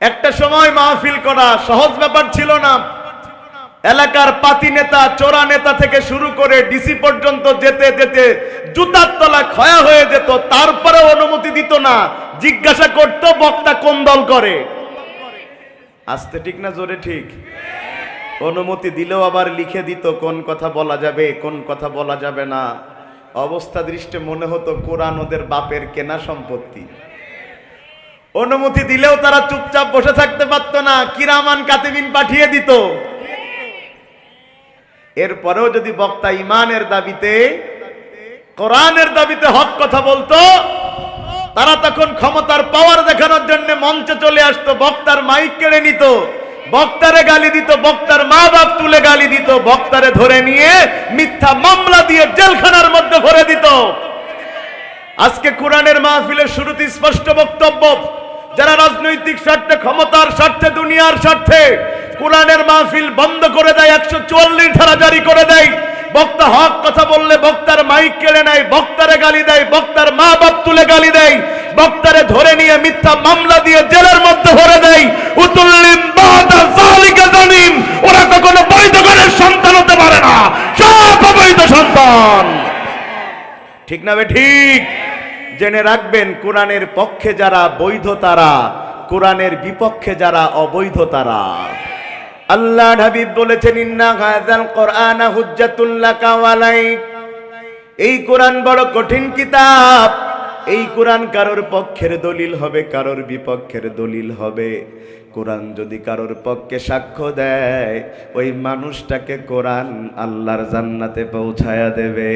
একটা সময় মাহফিল করা সহজ ব্যাপার ছিল না। এলাকার পাতি নেতা, চোরা নেতা থেকে শুরু করে ডিসি পর্যন্ত যেতে যেতে জুতার তলা ক্ষয়া হয়ে যেত, তারপরে অনুমতি দিত না। জিজ্ঞাসা করত, বক্তা কোন দল করে? আসতে ঠিক না জোরে ঠিক? অনুমতি দিলেও আবার লিখে দিত, কোন কথা বলা যাবে, কোন কথা বলা যাবে না। অবস্থা দৃষ্টে মনে হতো, কোরআন ওদের বাপের কেনা সম্পত্তি। অনুমতি দিলেও তারা চুপচাপ বসে থাকতে পারত না। কিরামান কাতিবিন পাঠিয়ে দিত। এরপরেও যদি বক্তা ইমানের দাবিতে, কোরআনের দাবিতে হক কথা বলতো, তারা তখন ক্ষমতার পাওয়ার দেখানোর জন্য মঞ্চে চলে আসতো, বক্তার মাইক কেড়ে নিত, বক্তারে গালি দিত, বক্তার মা বাপ তুলে গালি দিত, বক্তারে ধরে নিয়ে মিথ্যা মামলা দিয়ে জেলখানার মধ্যে ভরে দিত। আজকে কোরআনের মাহফিলের শুরুতে স্পষ্ট বক্তব্য যারা রাজনৈতিক স্বার্থে, ক্ষমতার স্বার্থে, দুনিয়ার স্বার্থে কোরআনের মাহফিল বন্ধ করে দেয়, একশো চুয়াল্লিশ ধারা জারি করে দেয়, বক্তা হক কথা বললে বক্তার মাইক কেড়ে নেয়, বক্তারে গালি দেয়, বক্তার মা বাপ তুলে গালি দেয়, বক্তারে ধরে নিয়ে মিথ্যা মামলা দিয়ে জেলের মধ্যে ভরে দেয়। উতুল্লিম জানিম, ওরা কখনো বৈধ ঘরের সন্তান হতে পারে না। সব অবৈধ সন্তান। ঠিক না বে ঠিক? জেনে রাখবেন, কোরআনের পক্ষে যারা বৈধ তারা, কোরআনের বিপক্ষে যারা অবৈধ তারা। আল্লাহ হাবিব বলেছেন কোরআনা এই কোরআন বড় কঠিন কিতাব। এই কোরআন কারোর পক্ষের দলিল হবে, কারোর বিপক্ষের দলিল হবে। কোরআন যদি কারোর পক্ষে সাক্ষ্য দেয়, ওই মানুষটাকে কোরআন আল্লাহর জান্নাতে পৌঁছায়া দেবে।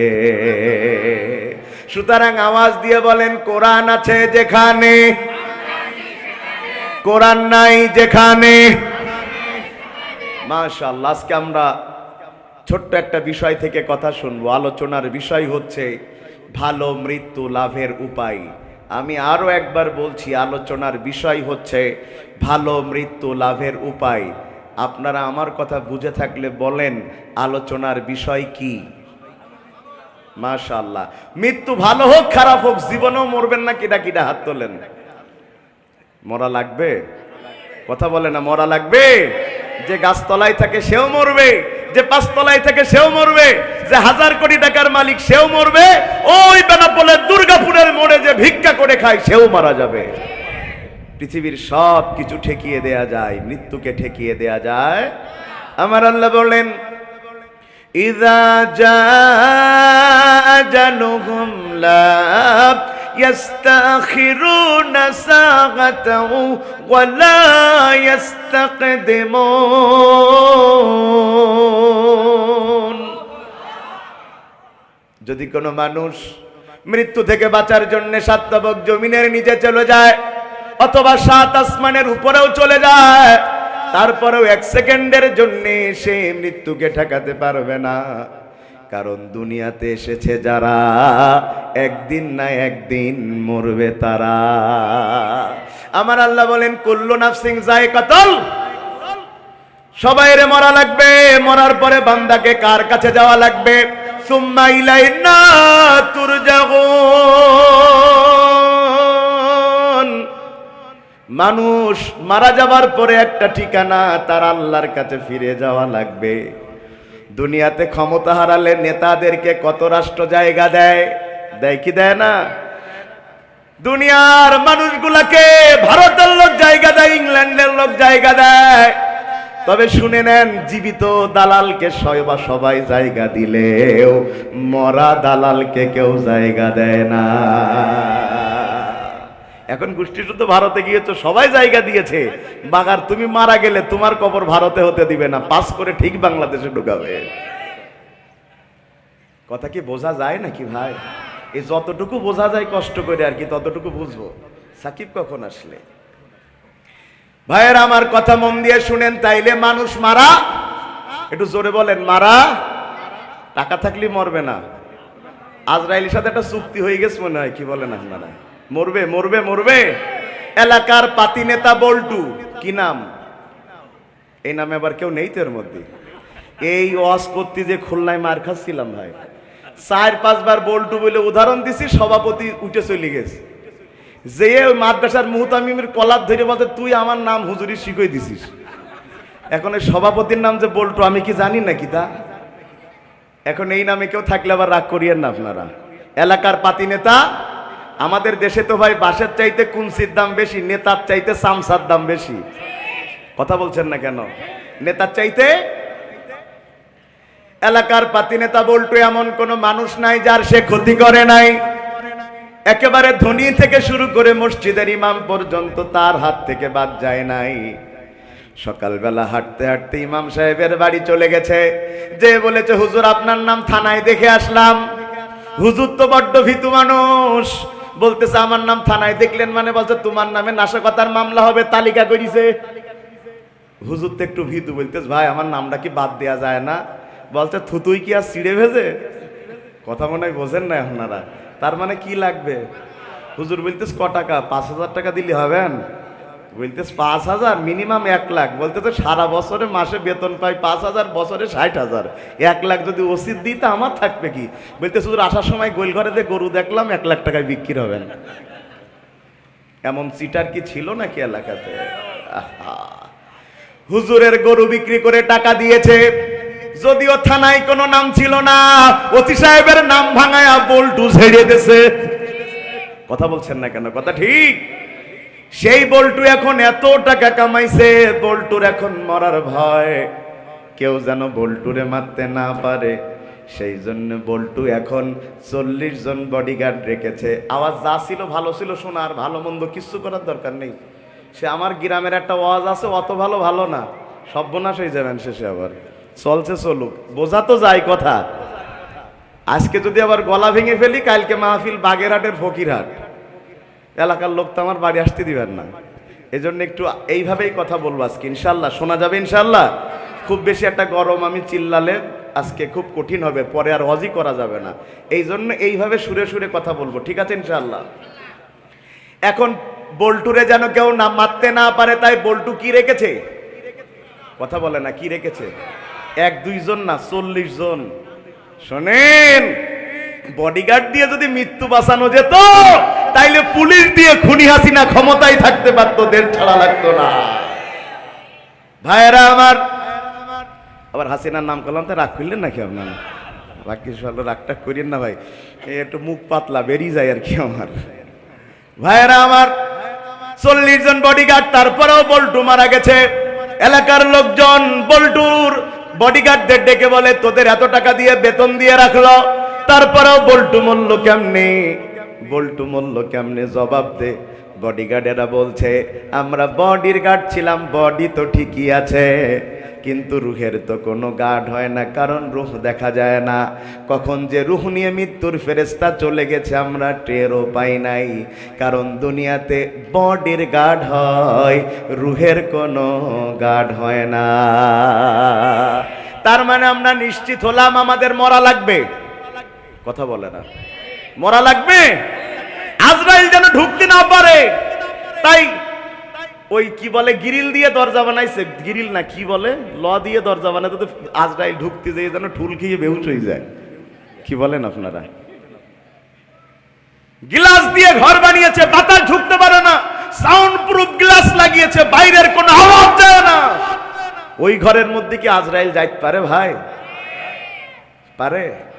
সুতরাং আওয়াজ দিয়ে বলেন, কোরআন আছে যেখানে, কোরআন নাই যেখানে। মাশাআল্লাহ, আজকে আমরা ছোট্ট একটা বিষয় থেকে কথা শুনব। আলোচনার বিষয় হচ্ছে ভালো মৃত্যু লাভের উপায়। আমি আরও একবার বলছি, আলোচনার বিষয় হচ্ছে ভালো মৃত্যু লাভের উপায়। আপনারা আমার কথা বুঝে থাকলে বলেন, আলোচনার বিষয় কি? মাশাআল্লাহ। মৃত্যু ভালো হোক, খারাপ হোক, জীবনেও মরবেন না কিটা কিটা হাত তোলেন। মরা লাগবে? কথা বলে না, মরা লাগবে? যে গাছতলায় থাকে, সেও মরবে। যে পাঁচতলায় থাকে সেও মরবে, যে হাজার কোটি টাকার মালিক সেও মরবে, ওই বেনাপোলের দুর্গাপুরের মোড়ে যে ভিক্ষা করে খায়, সেও মারা যাবে। পৃথিবীর সব কিছু ঠেকিয়ে দেয়া যায়, মৃত্যুকে ঠেকিয়ে দেয়া যায়। আমার আল্লাহ বললেন, ইদা জা আজালুহুম লা يستأخرون ساعة ولا يستقدمون যদি কোনো মানুষ মৃত্যু থেকে বাঁচার জন্য সাতবক জমিনের নিচে চলে যায় অথবা সাত আসমানের উপরেও চলে যায় তারপরেও এক সেকেন্ডের জন্য সে মৃত্যুকে ঠেকাতে পারবে না কারণ দুনিয়াতে এসেছে যারা, একদিন না একদিন মরবে তারা। আমার আল্লাহ বলেন, কুল্লু নাফসিং যায় কতল। সবাইরে মরা লাগবে, মরার পরে বান্দাকে কার কাছে যাওয়া লাগবে? সুম্মা ইলাইনা তুরজাগুন। মানুষ মারা যাবার পরে একটা ঠিকানা তার আল্লাহর কাছে ফিরে যাওয়া লাগবে। দুনিয়াতে ক্ষমতা হারালে নেতাদেরকে কত রাষ্ট্র জায়গা দেয়? দেয় কি দেয় না? দুনিয়ার মানুষগুলাকে ভারতের লোক জায়গা দেয়, ইংল্যান্ডের লোক জায়গা দেয়। তবে শুনে নেন, জীবিত দালালকে সবা সবাই জায়গা দিলেও মরা দালালকে কেউ জায়গা দেয় না। এখন গোষ্ঠী শুধু ভারতে গিয়েছো, সবাই জায়গা দিয়েছে। বাগার, তুমি মারা গেলে তোমার কবর ভারতে হতে দিবে না, পাস করে ঠিক বাংলাদেশে ঢুকাবে। কথা কি বোঝা যায় নাকি ভাই? এই যতটুকু বোঝা যায় কষ্ট করে আর কি ততটুকু বুঝব। সাকিব কখন আসলে? ভাইয়ের, আমার কথা মন দিয়ে শুনেন, তাইলে মানুষ মারা, একটু জোরে বলেন, মারা, টাকা থাকলে মরবে না। আজরাইলের সাথে একটা চুক্তি হয়ে গেছে মনে হয়, কি বলেন আপনারা? মরবে মরবে মরবে। এলাকার পাতি নেতা বল্টু, কি নাম? এই নামে আবার কেউ নেই তো এর মধ্যে? এই ওয়াজ করতে যে খুলনায় মার খাচ্ছিলাম ভাই। চার, পাঁচবার বল্টু বলে উদাহরণ দিছি, সভাপতি উঠে চলে গেছে। যে ওই মাদ্রাসার মুহতামিমের কলার ধরে বলতে তুই আমার নাম হুজুরি শিখই দিছিস। এখন এই সভাপতির নাম যে বল্টু, আমি কি জানি নাকি তা? এখন এই নামে কেউ থাকলে আবার রাগ করিয়েন না আপনারা। এলাকার পাতি নেতা আমাদের দেশে তো ভাই বাসের চাইতে কুনসির দাম বেশি, নেতার চাইতে সামসার দাম বেশি। কথা বলছেন না কেন? নেতার চাইতে এলাকার পাতি নেতা বলতো এমন কোন মানুষ নাই যার সে ক্ষতি করে নাই। একেবারে ধনী থেকে শুরু করে মসজিদের ইমাম পর্যন্ত তার হাত থেকে বাদ যায় নাই। সকালবেলা হাঁটতে হাঁটতে ইমাম সাহেবের বাড়ি চলে গেছে। যে বলেছে, হুজুর, আপনার নাম থানায় দেখে আসলাম। হুজুর তো বড্ড ভীতু মানুষ। বলতেছে, আমার নাম থানায় দেখলেন মানে বলছে, তোমার নামে নাশকতার মামলা হবে, তালিকা করিছে। হুজুর তো একটু ভীতু বলতেছ, ভাই, আমার নামটা কি বাদ দেওয়া যায় না? বলছে, থুতুই কি আর ছিঁড়ে ভেজে কথা মনে হয় বোঝেন না আপনারা। তার মানে কি লাগবে? হুজুর বলতেছ, ক টাকা? পাঁচ হাজার টাকা দিলে হবেন বলতেছ পাঁচ হাজার মিনিমাম এক লাখ। বলতে তো সারা বছরে মাসে বেতন পাই পাঁচ হাজার, বছরে ষাট হাজার। এক লাখ যদি ওষুধ দিই তা আমার থাকবে কি? বলতে শুধু আসার সময় গোল ঘরে দিয়ে গরু দেখলাম, এক লাখ টাকায় বিক্রি হবেন এমন চিটার কি ছিল নাকি এলাকাতে? হুজুরের গরু বিক্রি করে টাকা দিয়েছে। যদিও থানায় কোনো নাম ছিল না অতি সাহেবের নাম ভাঙায়া বল্টু ছেড়ে দিয়েছে। কথা বলছেন না কেন? কথা ঠিক? সেই বল্টু এখন এত টাকা কামাইছে, বল্টুর এখন মরার ভয়। কেউ যেন বল্টুরে মারতে না পারে, সেই জন্য বল্টু এখন চল্লিশ জন বডিগার্ড রেখেছে। আওয়াজ যা ছিল ভালো ছিল শোনার ভালো মন্দ কিচ্ছু করার দরকার নেই। সে আমার গ্রামের একটা ওয়াজ আছে, অত ভালো ভালো না। সর্বনাশ হয়ে যাবেন শেষে আবার। চলছে চলুক, বোঝা তো যায় কথা। আজকে যদি আবার গলা ভেঙে ফেলি, কালকে মাহফিল বাগেরহাটের ফকিরহাট। এলাকার লোক তো আমার বাড়ি আসতে দিবেন না। এই জন্য একটু এইভাবেই কথা বলব আজকে ইনশাল্লাহ শোনা যাবে ইনশাল্লাহ খুব বেশি একটা গরম আমি চিল্লালে আজকে খুব কঠিন হবে, পরে আর অজি করা যাবে না। এই জন্য এইভাবে সুরে সুরে কথা বলব, ঠিক আছে ইনশাল্লাহ এখন বল্টুরে যেন কেউ না মারতে না পারে, তাই বল্টু কি রেখেছে? কথা বলে না, কি রেখেছে? এক দুইজন না, চল্লিশ জন। শোনেন বডিগার্ড দিয়ে যদি মৃত্যু বাঁচানো যেত তাইলে পুলিশ দিয়ে খুনি হাসিনা ক্ষমতায় থাকতে পারতো দেড় ছাড়া লাগতো না। ভাইয়েরা আমার, আবার হাসিনার নাম করলাম, তো রাগ করলেন নাকি আপনার? বাকি ভালো রাগটা করিয়েন না ভাই একটু মুখ পাতলা, বেরিয়ে যায় আর কি আমার। ভাইয়েরা আমার, চল্লিশ জন বডিগার্ড তারপরেও বল্টু মারা গেছে। এলাকার লোকজন বল্টুর বডিগার্ডদের ডেকে বলে, তোদের এত টাকা দিয়ে বেতন দিয়ে রাখল। তারপরেও বল্টু মূল্য কেমনে? বল্টু মূল্য কেমনে জবাব দে? বডিগার্ডেরা বলছে, আমরা বডির গার্ড ছিলাম, বডি তো ঠিকই আছে। কিন্তু রুহের তো কোনো গার্ড হয় না, কারণ রুহ দেখা যায় না। কখন যে রুহ নিয়ে মৃত্যুর ফেরেস্তা চলে গেছে, আমরা টেরও পাই নাই। কারণ দুনিয়াতে বডির গার্ড হয়, রুহের কোনো গার্ড হয় না। তার মানে আমরা নিশ্চিত হলাম আমাদের মরা লাগবে। কথা বলে না। মরা লাগবে? আজরাইল যেন ঢুকতে না পারে। তাই ওই কি বলে, গিরিল দিয়ে দরজা বানাইছে। গিরিল না, কি বলে? ল দিয়ে দরজা বানাইতে তো আজরাইল ঢুকতে যেয়ে যেন ঠুল খেয়ে বেহুশ হয়ে যায়। কি বলেন আপনারা? গ্লাস দিয়ে ঘর বানিয়েছে, বাতাস ঢুকতে পারে না। সাউন্ড প্রুফ গ্লাস লাগিয়েছে, বাইরের কোনো আওয়াজ যায় না। ওই ঘরের মধ্যে কি আজরাইল যাইতে পারে ভাই? পারে?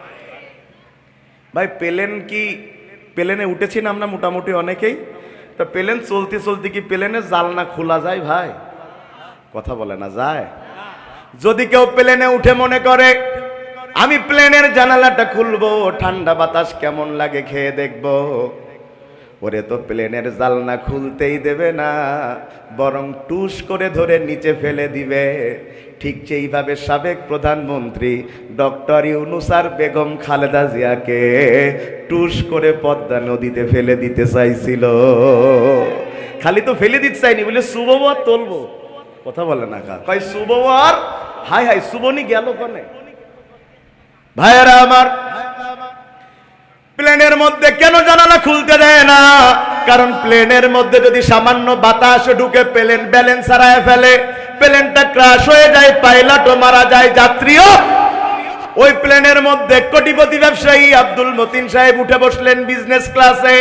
ভাই, প্লেন কি, প্লেনে উঠেছি না আমরা মোটামুটি অনেকেই। তা প্লেন চলতে চলতে কি প্লেনে জালনা খোলা যায় ভাই? কথা বলে না, যায়। যদি কেউ প্লেনে উঠে মনে করে, আমি প্লেনের জানালাটা খুলবো, ঠান্ডা বাতাস কেমন লাগে খেয়ে দেখব। ওরে তো প্লেনের জালনা খুলতেই দেবে না, বরং টুস করে ধরে নিচে ফেলে দিবে। ঠিক সেইভাবে সাবেক প্রধানমন্ত্রী ডক্টর ইউনুসার বেগম খালেদা জিয়াকে টুস করে পদ্মা নদীতে ফেলে দিতে চাইছিল। খালি তো ফেলে দিতে চাইনি, বলে শুভবো আর তুলবো। কথা বলে না কয় শুভবো আর হাই হাই শুভনি গেল কনে? ভাইয়েরা আমার প্লেনের মধ্যে কেন জানালা খুলতে দেয় না? কারণ প্লেনের মধ্যে যদি সামান্য বাতাস ঢুকে প্লেন ব্যালেন্স হারায় ফেলে, প্লেনটা ক্রাশ হয়ে যায়, পাইলটও মারা যায়, যাত্রীও। ওই প্লেনের মধ্যে কোটিপতি ব্যবসায়ী আব্দুল মতিন সাহেব উঠে বসলেন বিজনেস ক্লাসে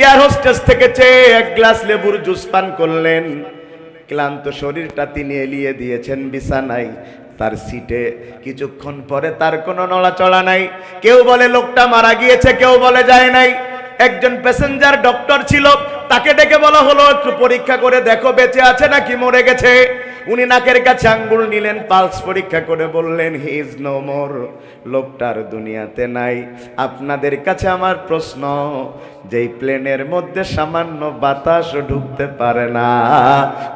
এয়ার হোস্টেস থেকে চেয়ে এক গ্লাস লেবুর জুস পান করলেন। ক্লান্ত শরীরটা তিনি এলিয়ে দিয়েছেন বিছানায়। তার সিটে কিছুক্ষণ পরে তার কোনো নড়াচড়া নাই। কেউ বলে লোকটা মারা গিয়েছে, কেউ বলে যায় নাই। একজন প্যাসেঞ্জার ডক্টর ছিল, তাকে ডেকে বলা হলো, একটু পরীক্ষা করে দেখো, বেঁচে আছে নাকি মরে গেছে? উনি নাকের কাছে আঙ্গুল নিলেন, পালস পরীক্ষা করে বললেন, হি ইজ নো মোর, লোকটার দুনিয়াতে নাই। আপনাদের কাছে আমার প্রশ্ন, যেই প্লেনের মধ্যে সামান্য বাতাস ঢুকতে পারে না,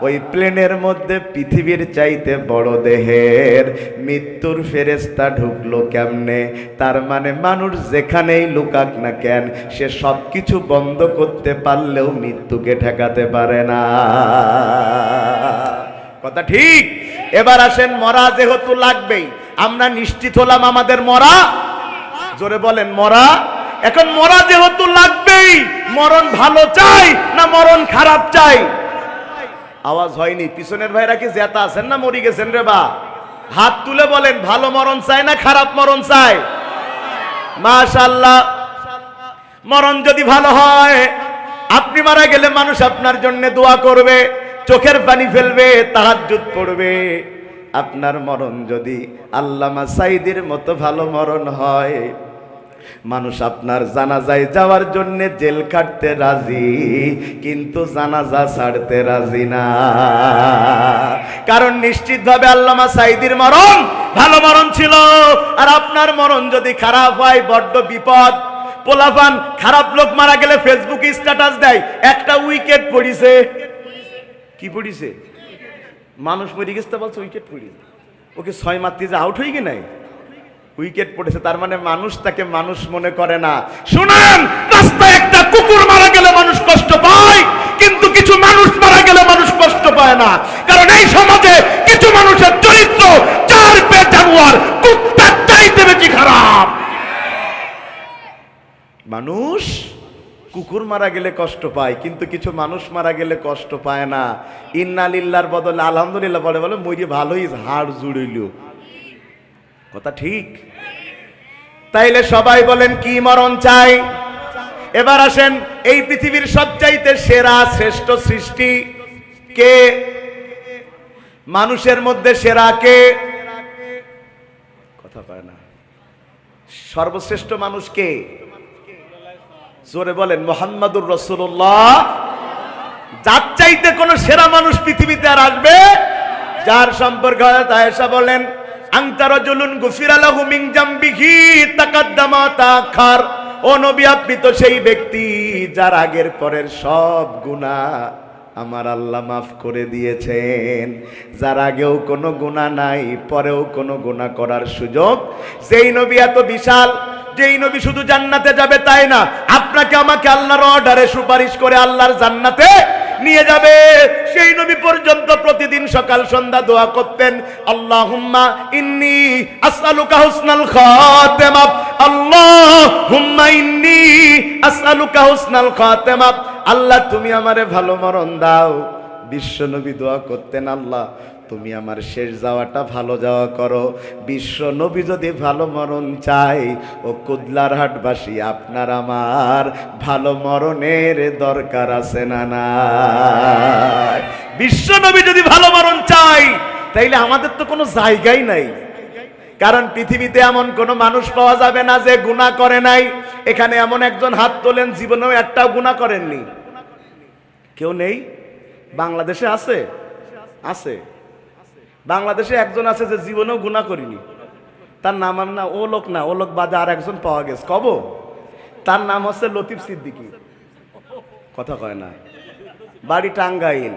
ওই প্লেনের মধ্যে পৃথিবীর চাইতে বড় দেহের মৃত্যুর ফেরেস্তা ঢুকলো কেমনে? তার মানে মানুষ যেখানেই লুকাক না কেন, সে সব কিছু বন্ধ করতে পারলেও মৃত্যুকে ঠেকাতে পারে না। কথা ঠিক? এবার আসেন মরা যেহেতু লাগবেই, আমরা নিশ্চিত হলাম আমাদের মরা। জোরে বলেন, মরা। এখন মরা যেহেতু লাগবেই, মরণ ভালো চাই না মরণ খারাপ চাই? আওয়াজ হয়নি। পিছনের ভাইরা কি জেতা আছেন না মরি গেছেন রে বা? হাত তুলে বলেন, ভালো মরণ চাই না খারাপ মরণ চাই? মাশাল্লাহ মরণ যদি ভালো হয়, আপনি মারা গেলে মানুষ আপনার জন্য দোয়া করবে। চোখের পানি ফেলবে, তাহাজ্জুদ পড়বে। আপনার মরণ যদি আল্লামা সাইদের মতো ভালো মরণ হয়, মানুষ আপনার জানাজায় যাওয়ার জন্য জেল কাটতে রাজি, কিন্তু জানাজা ছাড়তে রাজি না। কারণ নিশ্চিতভাবে আল্লামা সাইদির মরণ ভালো মরণ ছিল। আর আপনার মরণ যদি খারাপ হয়, বড্ড বিপদ। পোলাপান খারাপ লোক মারা গেলে ফেসবুকে স্ট্যাটাস দেয়, একটা উইকেট পড়িছে। কি পড়িছে? মানুষ মরে গেছে তো বলছে উইকেট পড়িয়েছে ওকে ছয় মাত্রি যে আউট হয়ে গে নাই? উইকেট পড়েছে, তার মানে মানুষ তাকে মানুষ মনে করে না। শুনেন, রাস্তায় একটা কুকুর মারা গেলে মানুষ কষ্ট পায়, কিন্তু কিছু মানুষ মারা গেলে মানুষ কষ্ট পায় না। কারণ এই সমাজে কিছু মানুষের চরিত্র চার পে জানুয়ার কুত্তার চাইতে বেশি খারাপ মানুষ কুকুর মারা গেলে কষ্ট পায়, কিন্তু কিছু মানুষ মারা গেলে কষ্ট পায় না। ইন্নালিল্লার বদলে আলহামদুলিল্লাহ বলে বলে, মরি ভালোই হাড় জুড়িল। কথা ঠিক? তাইলে সবাই বলেন, কি মরণ চাই? এবার আসেন, এই পৃথিবীর সবচাইতে সেরা, শ্রেষ্ঠ সৃষ্টি কে? মানুষের মধ্যে সেরা কে? কথা পায় না। সর্বশ্রেষ্ঠ মানুষ কে? জোরে বলেন, মোহাম্মদুর রসুল্লাহ যার চাইতে কোন সেরা মানুষ পৃথিবীতে আর আসবে? যার সম্পর্কে তায়েশা বলেন জুলুন নবী, আপনি তো সেই ব্যক্তি যার আগের পরের সব গুনাহ। আমার আল্লাহ মাফ করে দিয়েছেন। যার আগেও কোনো গুণা নাই, পরেও কোনো গুণা করার সুযোগ। যেই নবী এত বিশাল, যেই নবী শুধু জান্নাতে যাবে তাই না, আপনাকে আমাকে আল্লাহর অর্ডারে সুপারিশ করে আল্লাহর জান্নাতে নিয়ে যাবে। সেই নবী পর্যন্ত প্রতিদিন সকাল, সন্ধ্যা দোয়া করতেন, আল্লাহুম্মা ইন্নি আসআলুকা হুসনাল খাতেমা আল্লাহুম্মা ইন্নি আসআলুকা হুসনাল খাতেমা আল্লাহ, তুমি আমারে ভালো মরণ দাও। বিশ্ব নবী দোয়া করতেন, আল্লাহ, তুমি আমার শেষ যাওয়াটা ভালো যাওয়া করো। বিশ্ব নবী যদি ভালো মরণ চাই ও কুদলার হাটবাসী আপনার আমার ভালো মরণের দরকার আছে না না বিশ্ব নবী যদি ভালো মরণ চাই তাইলে আমাদের তো কোনো জায়গাই নাই। কারণ পৃথিবীতে এমন কোনো মানুষ পাওয়া যাবে না যে গুণা করে নাই। এখানে এমন একজন হাত তোলেন, জীবনেও একটাও গুণা করেননি। কেউ নেই? বাংলাদেশে আছে? আছে। বাংলাদেশে একজন আছে যে জীবনেও গুণা করিনি। তার নাম না, ও লোক না, ও লোক বাদে আর একজন পাওয়া গেছে। কব? তার নাম হচ্ছে লতিফ সিদ্দিকী। কথা কয় না। বাড়ি টাঙ্গাইল।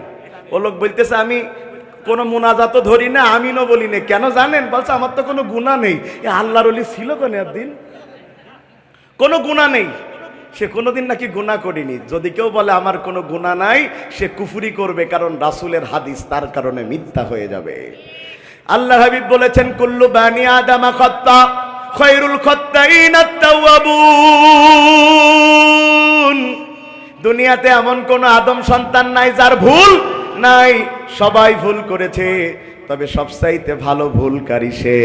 ও লোক বলতেছে, আমি কোনো মুনাজাত ধরি না, আমিনও বলি না। কেন জানেন? বলছে, আমার তো কোনো গুণা নেই। এ আল্লাহর অলি ছিল কেন একদিন? কোনো গুণা নেই। সে কোনোদিন নাকি গুণা করিনি। যদি কেউ বলে, আমার কোনো গুণা নাই, সে কুফুরি করবে, কারণ রাসুলের হাদিস তার কারণে মিথ্যা হয়ে যাবে। আল্লাহ হাবিব বলেছেন, কুল্লু বানি আদামা খত্তা, খৈরুল খত্তাইন দুনিয়াতে এমন কোন আদম সন্তান নাই যার ভুল নাই, সবাই ভুল করেছে। তবে সবসাইতে ভালো ভুলকারী সে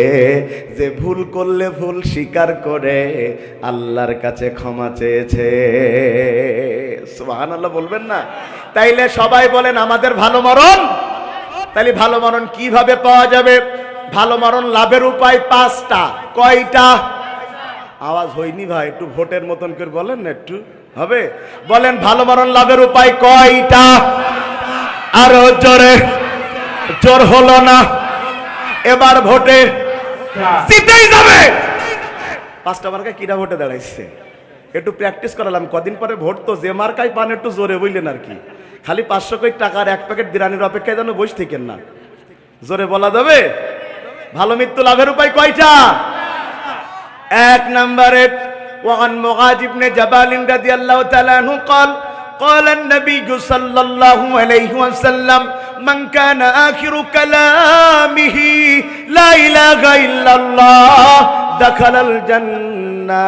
যে ভুল করলে ভুল স্বীকার করে, আল্লাহর কাছে ক্ষমা চেয়েছে। সুবহানাল্লাহ, বলবেন না? তাইলে সবাই বলেন, আমাদের ভালো মরণ? তাইলে ভালো মরণ কীভাবে পাওয়া যাবে? ভালো মরণ লাভের উপায় পাঁচটা। কয়টা? আওয়াজ হয়নি ভাই, একটু ভোটের মতন করে বলেন না, একটু হবে? বলেন, ভালো মরণ লাভের উপায় কয়টা? আরো জোরে জোর হলো না এবার ভোটে জিতেই যাবে পাঁচটা মার্কায় কিরা ভোটে দাঁড়াইছে একটু প্র্যাকটিস করালাম কদিন পরে ভোট তো যে মার্কাই পান একটু জোরে বুঝলেন আর কি খালি পাঁচশো কই টাকার এক প্যাকেট বিরিয়ানির অপেক্ষায় যেন বসে থাকেন না জোরে বলা যাবে ভালো মৃত্যু লাভের উপায় কয়টা এক নম্বরে وعن معاذ بن جبال رضي الله تعالى عنه قال قال النبي صلى الله عليه وسلم من كان آخر كلامه لا إله إلا الله دخل الجنة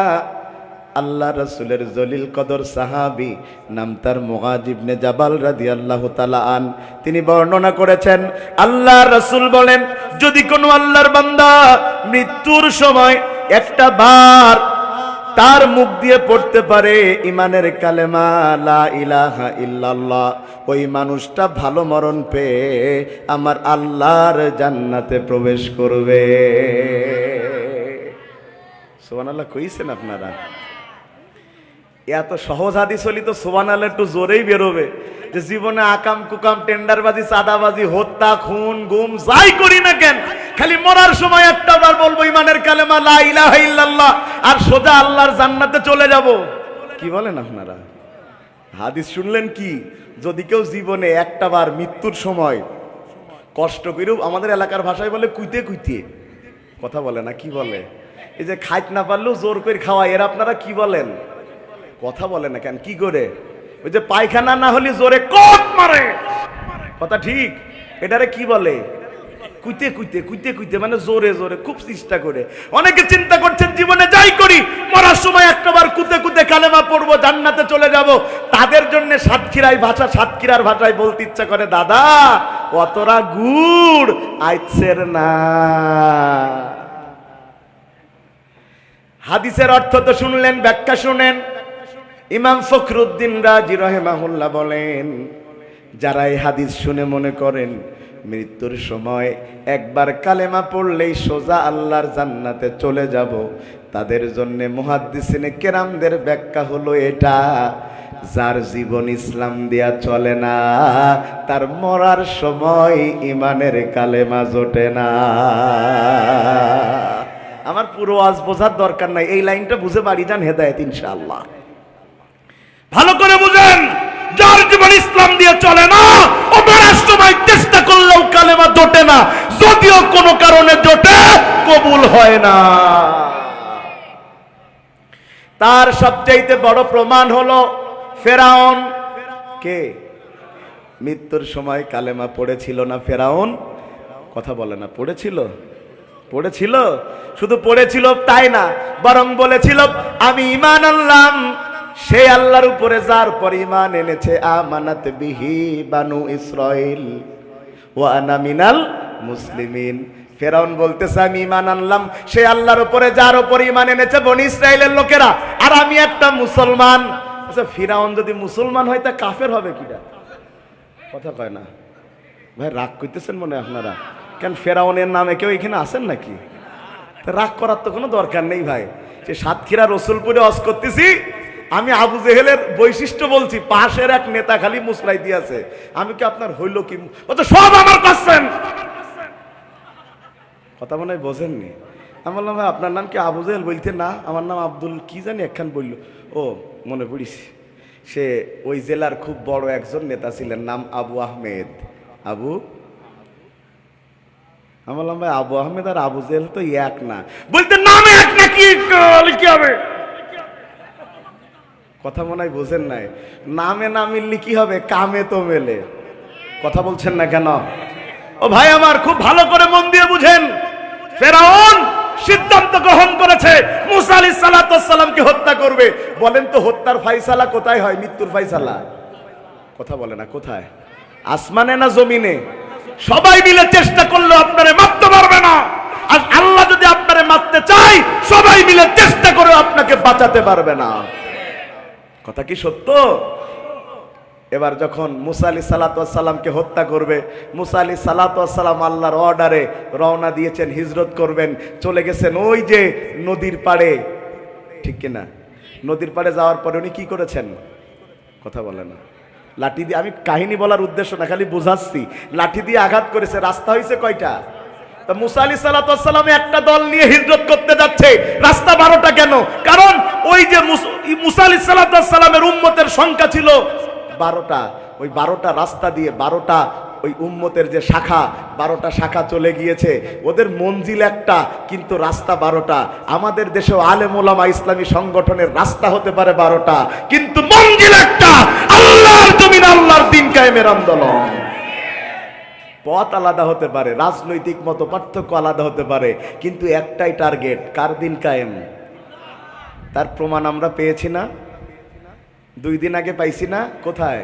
আল্লাহ রসুলের জলিল কদর সাহাবি নাম তার মুগাজিবনে জাবাল রাদি আল্লাহ আন তিনি বর্ণনা করেছেন আল্লাহ রসুল বলেন যদি কোনো আল্লাহর বান্দা মৃত্যুর সময় একটা বার তার মুখ দিয়ে পড়তে পারে ইমানের কালেমা, লা ইলাহা ইল্লাল্লাহ। ওই মানুষটা ভালো মরণ পেয়ে আমার আল্লাহর জান্নাতে প্রবেশ করবে। সোহানাল্লাহ কইছেন আপনারা? এত সহজ হাদিস হলি তো সোবান আল্লাহ একটু জোরেই বেরোবে। যে জীবনে আকাম কুকাম, টেন্ডারবাজি, চাঁদাবাজি, হত্যা, খুন, গুম, যাই করি না কেন, খালি মরার সময় একটা বার বলব, ইমানের কালেমা লা ইলাহা আর সোজা আল্লাহর জান্নাতে চলে যাব। কি বলেন আপনারা? হাদিস শুনলেন কি? যদি কেউ জীবনে একটা বার মৃত্যুর সময় কষ্ট করেও আমাদের এলাকার ভাষায় বলে কুইতে কুইতে। কথা বলে না, কি বলে? এই যে খাইতে না পারলেও জোর করে খাওয়া এর আপনারা কি বলেন? কথা বলে না কেন? কি করে? ওই যে পায়খানা না হলে জোরে কোট মারে। কথা ঠিক? এটারে কি বলে? কুইতে কুইতে কুইতে কুইতে মানে জোরে জোরে, খুব চেষ্টা করে। অনেকে চিন্তা করছেন, জীবনে যাই করি, মরার সময় একটাবার কুতে কুতে কালেমা পড়ব, জান্নাতে চলে যাব। তাদের জন্য সাতক্ষীরাই ভাষা, সাতক্ষীরার ভাষায় বলতে ইচ্ছা করে, দাদা অতরা গুড় আইছের না। হাদিসের অর্থ তো শুনলেন, ব্যাখ্যা শুনেন। ইমাম ফখরুদ্দিন রাজি রহেমাহুল্লাহ বলেন, যারা এই হাদিস শুনে মনে করেন, মৃত্যুর সময় একবার কালেমা পড়লেই সোজা আল্লাহর জান্নাতে চলে যাব, তাদের জন্য মুহাদ্দিসিনে কেরামদের ব্যাখ্যা হলো এটা, যার জীবন ইসলাম দিয়া চলে না, তার মরার সময় ইমানের কালেমা জোটে না। আমার পুরো আজ বোঝার দরকার নাই, এই লাইনটা বুঝে বাড়ি যান হেদায়ত ইনশাআল্লাহ। ভালো করে বুঝেন, যার জীবন ইসলাম দিয়ে চলে না, ও সময় চেষ্টা করলেও কালেমা জোটে না। যদিও কোনো কারণে জোটে, কবুল হয় না। তার সবচাইতে বড় প্রমাণ হলো ফেরাউন। কে? মৃত্যুর সময় কালেমা পড়েছিল না ফেরাউন? কথা বলে না, পড়েছিল? পড়েছিল? শুধু পড়েছিল তাই না, বরং বলেছিল, আমি ইমান আনলাম সে আল্লাহর উপরে যার পরিমাণ এনেছে, আমানাত বিহি বানু ইসরাইল, ওয়া আনা মিনাল মুসলিমিন। ফেরাউন বলতেছে, আমি ইমান আনলাম। সে আল্লাহর উপরে যার উপর ইমান এনেছে বনি ইসরায়েলের লোকেরা। আর আমি একটা মুসলমান। আচ্ছা ফিরাউন যদি মুসলমান হয়, তা কাফের হবে কিটা কথা কয় না। ভাই, রাগ করতেছেন মনে আপনারা? কেন, ফেরাউনের নামে কেউ এখানে আসেন নাকি? রাগ করার তো কোনো দরকার নেই ভাই। সে সাতক্ষীরা রসুলপুরে অস করতেছি আমি আবু জেহেলের বৈশিষ্ট্য বলছি, পাশের এক নেতা খালি মুসলাই দিয়েছে। আমি কি আপনার হইল কি? সব আমার করছেন কথা মনে হয় বোঝেননি। আমি বললাম, ভাই, আপনার নাম কি আবু জেহেল? বলতে না, আমার নাম আব্দুল কি জানি একখান বলল। ও, মনে পড়িস সে ওই জেলার খুব বড় একজন নেতা ছিলেন, নাম আবু আহমেদ। আবু? আমি বললাম, ভাই, আবু আহমেদ আর আবু জেহেল তো এক না। বলতে নামে এক না কি কি হবে। কথা মনে হয় বোঝেন নাই। নামে না মিললে কি হবে? কামে তো মেলে। কথা বলছেন না কেন? ও ভাই আমার, খুব ভালো করে মন দিয়ে বুঝেন। ফেরাউন সিদ্ধান্ত গ্রহণ করেছে, মুসা আলী সালাতামকে হত্যা করবে। বলেন তো, হত্যার ফাইসালা কোথায় হয়? মৃত্যুর ফাইসালা। কথা বলে না, কোথায়? আসমানে না জমিনে? সবাই মিলে চেষ্টা করলে আপনারে মারতে পারবে না। আর আল্লাহ যদি আপনারে মারতে চায়, সবাই মিলে চেষ্টা করে আপনাকে বাঁচাতে পারবে না। কথা কি সত্য? এবার যখন মুসা আলি সালাতামকে হত্যা করবে, মুসা আলি সালাতাম আল্লাহর অর্ডারে রওনা দিয়েছেন, হিজরত করবেন, চলে গেছেন ওই যে নদীর পাড়ে। ঠিক কিনা? নদীর পাড়ে যাওয়ার পরে উনি কি করেছেন? কথা বলে না। লাঠি দিয়ে আমি কাহিনী বলার উদ্দেশ্য না, খালি বুঝাচ্ছি। লাঠি দিয়ে আঘাত করেছে, রাস্তা হয়েছে কয়টা? মুসা আলি একটা দল নিয়ে হিজরত করতে যাচ্ছে। রাস্তা বারোটা কেন? কারণ ওই যে মুস- আলি সংখ্যা ছিল বারোটা। ওই বারোটা রাস্তা দিয়ে বারোটা ওই উম্মতের যে শাখা, বারোটা শাখা চলে গিয়েছে। ওদের মঞ্জিল একটা, কিন্তু রাস্তা বারোটা। আমাদের দেশেও আলেম ওলামা ইসলামী সংগঠনের রাস্তা হতে পারে বারোটা। কিন্তু মঞ্জিল একটা, আল্লাহর জমিন, আল্লাহর দিন কায়েমের আন্দোলন। পথ আলাদা হতে পারে, রাজনৈতিক মতো পার্থক্য আলাদা হতে পারে, কিন্তু একটাই টার্গেট কার দিন কায়েম? তার প্রমাণ আমরা পেয়েছি না। দুই দিন আগে পাইছি না, কোথায়?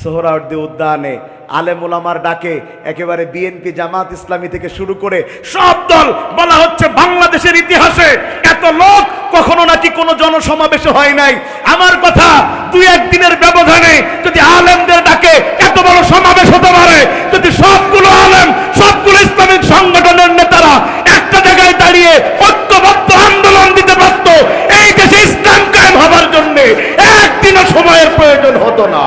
সোহরাউদ্দি উদ্যানে আলেমুলামার ডাকে একেবারে বিএনপি জামাত ইসলামী থেকে শুরু করে সব দল বলা হচ্ছে বাংলাদেশের ইতিহাসে এত লোক কখনো নাকি কোনো জনসমাবেশ হয় নাই। আমার কথা দুই একদিনের ব্যবধানে যদি আলেমদের ডাকে এত বড় সমাবেশ হতে পারে, যদি সবগুলো আলেম, সবগুলো ইসলামিক সংগঠনের নেতারা একটা জায়গায় দাঁড়িয়ে ঐক্যবদ্ধ আন্দোলন দিতে পারত, এই দেশে ইসলাম কায়েম হবার জন্য একদিনও সময়ের প্রয়োজন হতো না।